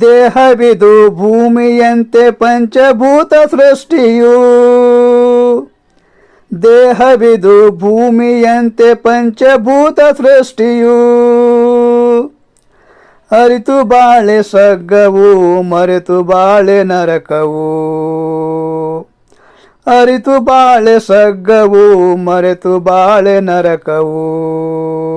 ದೇಹವಿದು ಭೂಮಿಯಂತೆ ಪಂಚಭೂತ ಸೃಷ್ಟಿಯು. ದೇಹವಿದು ಭೂಮಿಯಂತೆ ಪಂಚಭೂತ ಸೃಷ್ಟಿಯು. ಅರಿತು ಬಾಳೆ ಸಗ್ಗವು ಮರೆತು ಬಾಳೆ ನರಕವು. ಅರಿತು ಬಾಳೆ ಸಗ್ಗವು ಮರೆತು ಬಾಳೆ ನರಕವು.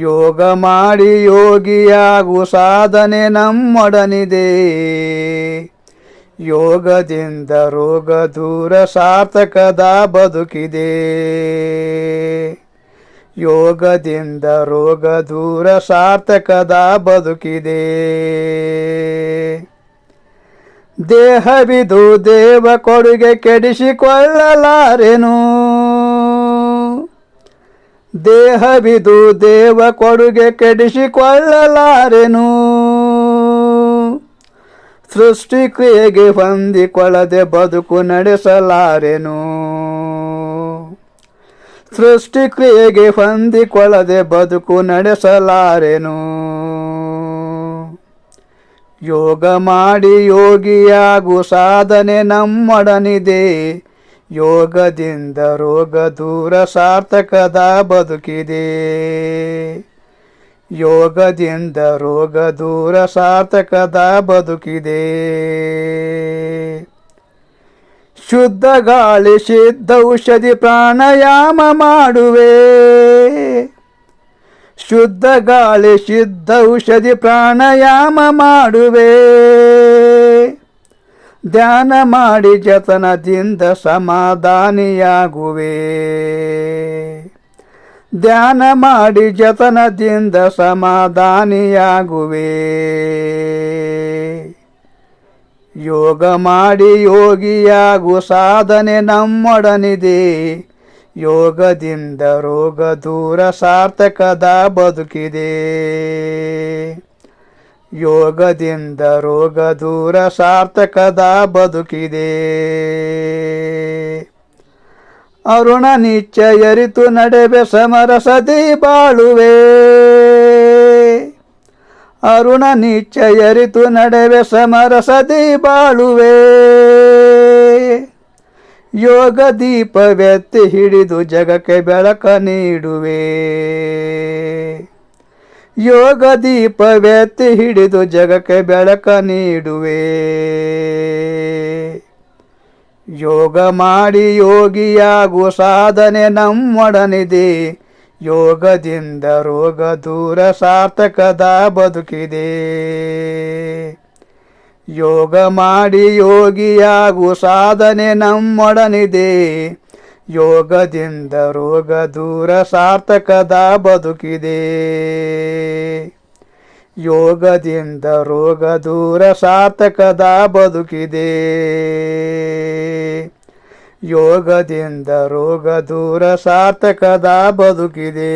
ಯೋಗ ಮಾಡಿ ಯೋಗಿಯಾಗು ಸಾಧನೆ ನಮ್ಮೊಡನಿದೆ. ಯೋಗದಿಂದ ರೋಗ ದೂರ ಸಾರ್ಥಕದ ಬದುಕಿದೆ. ಯೋಗದಿಂದ ರೋಗ ದೂರ ಸಾರ್ಥಕದ ಬದುಕಿದೆ. ದೇಹವಿದು ದೇವ ಕೊಡುಗೆ ಕೆಡಿಸಿಕೊಳ್ಳಲಾರೆನು? ದೇಹವಿದು ದೇವ ಕೊಡುಗೆ ಕೆಡಿಸಿಕೊಳ್ಳಲಾರೆನು? ಸೃಷ್ಟಿಕ್ರಿಯೆಗೆ ಹೊಂದಿಕೊಳ್ಳದೆ ಬದುಕು ನಡೆಸಲಾರೆನು? ಸೃಷ್ಟಿಕ್ರಿಯೆಗೆ ಹೊಂದಿಕೊಳ್ಳದೆ ಬದುಕು ನಡೆಸಲಾರೆನು? ಯೋಗ ಮಾಡಿ ಯೋಗಿಯಾಗು ಸಾಧನೆ ನಮ್ಮೊಡನಿದೆ. ಯೋಗದಿಂದ ರೋಗ ದೂರ ಸಾರ್ಥಕದ ಬದುಕಿದೆ. ಯೋಗದಿಂದ ರೋಗ ದೂರ ಸಾರ್ಥಕದ ಬದುಕಿದೆ. ಶುದ್ಧ ಗಾಳಿ ಸಿದ್ಧ ಔಷಧಿ, ಪ್ರಾಣಾಯಾಮ ಮಾಡುವೆ. ಶುದ್ಧ ಗಾಳಿ ಸಿದ್ಧ ಔಷಧಿ, ಪ್ರಾಣಾಯಾಮ ಮಾಡುವೆ. ಧ್ಯಾನ ಮಾಡಿ ಜತನದಿಂದ ಸಮಾಧಾನಿಯಾಗುವೆ. ಧ್ಯಾನ ಮಾಡಿ ಜತನದಿಂದ ಸಮಾಧಾನಿಯಾಗುವೆ. ಯೋಗ ಮಾಡಿ ಯೋಗಿಯಾಗು ಸಾಧನೆ ನಮ್ಮೊಡನಿದೆ. ಯೋಗದಿಂದ ರೋಗ ದೂರ ಸಾರ್ಥಕದ ಬದುಕಿದೆ. ಯೋಗದಿಂದ ರೋಗ ದೂರ ಸಾರ್ಥಕದ ಬದುಕಿದೆ. ಅರುಣ ನಿಚ್ಚಯರಿತು ನಡೆವೆ ಸಮರಸದಿ ಬಾಳುವೆ. ಅರುಣ ನಿಚ್ಚಯರಿತು ನಡೆವೆ ಸಮರಸದಿ ಬಾಳುವೆ. ಯೋಗ ದೀಪವೆತ್ತಿ ಹಿಡಿದು ಜಗಕ್ಕೆ ಬೆಳಕ ನೀಡುವೆ. ಯೋಗ ದೀಪವೆತ್ತಿ ಹಿಡಿದು ಜಗಕ್ಕೆ ಬೆಳಕ ನೀಡುವೆ. ಯೋಗ ಮಾಡಿ ಯೋಗಿಯಾಗು ಸಾಧನೆ ನಮ್ಮೊಡನಿದೆ. ಯೋಗದಿಂದ ರೋಗ ದೂರ ಸಾರ್ಥಕದ ಬದುಕಿದೆ. ಯೋಗ ಮಾಡಿ ಯೋಗಿಯಾಗು ಸಾಧನೆ ನಮ್ಮೊಡನಿದೆ. ಯೋಗದಿಂದ ರೋಗ ದೂರ ಸಾರ್ಥಕದ ಬದುಕಿದೆ. ಯೋಗದಿಂದ ರೋಗ ದೂರ ಸಾರ್ಥಕದ ಬದುಕಿದೆ. ಯೋಗದಿಂದ ರೋಗ ದೂರ ಸಾರ್ಥಕದ ಬದುಕಿದೆ.